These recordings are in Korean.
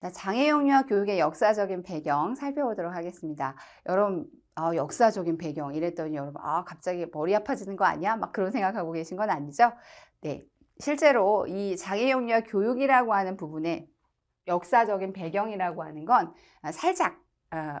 자, 장애 영유아 교육의 역사적인 배경 살펴보도록 하겠습니다. 여러분, 아, 역사적인 배경 이랬더니 여러분, 아, 갑자기 머리 아파지는 거 아니야? 막 그런 생각하고 계신 건 아니죠? 네. 실제로 이 장애 영유아 교육이라고 하는 부분에 역사적인 배경이라고 하는 건 아, 살짝 어,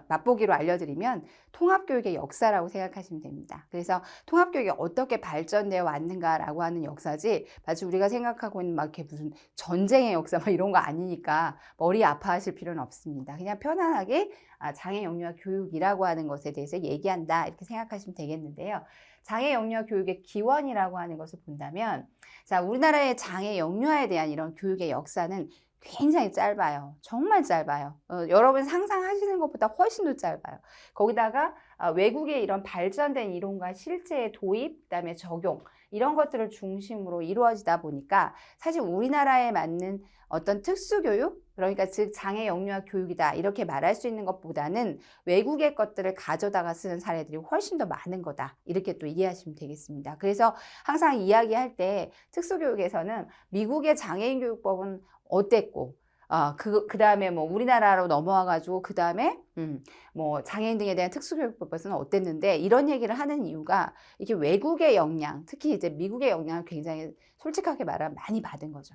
맛보기로 알려드리면 통합교육의 역사라고 생각하시면 됩니다. 그래서 통합교육이 어떻게 발전되어 왔는가라고 하는 역사지, 마치 우리가 생각하고 있는 막 이렇게 무슨 전쟁의 역사 막 이런 거 아니니까 머리 아파하실 필요는 없습니다. 그냥 편안하게 아, 장애 영유아 교육이라고 하는 것에 대해서 얘기한다 이렇게 생각하시면 되겠는데요. 장애 영유아 교육의 기원이라고 하는 것을 본다면, 자 우리나라의 장애 영유아에 대한 이런 교육의 역사는 굉장히 짧아요. 정말 짧아요. 어, 여러분 상상하시는 것보다 훨씬 더 짧아요. 거기다가 아, 외국의 이런 발전된 이론과 실제의 도입, 그다음에 적용 이런 것들을 중심으로 이루어지다 보니까 사실 우리나라에 맞는 어떤 특수교육, 그러니까 즉 장애 영유아 교육이다 이렇게 말할 수 있는 것보다는 외국의 것들을 가져다가 쓰는 사례들이 훨씬 더 많은 거다 이렇게 또 이해하시면 되겠습니다. 그래서 항상 이야기할 때 특수교육에서는 미국의 장애인 교육법은 어땠고 아, 그, 그 다음에 뭐 우리나라로 넘어와가지고 그 다음에, 음, 뭐 장애인 등에 대한 특수교육법에서는 어땠는데 이런 얘기를 하는 이유가 이게 외국의 영향, 특히 이제 미국의 영향을 굉장히 솔직하게 말하면 많이 받은 거죠.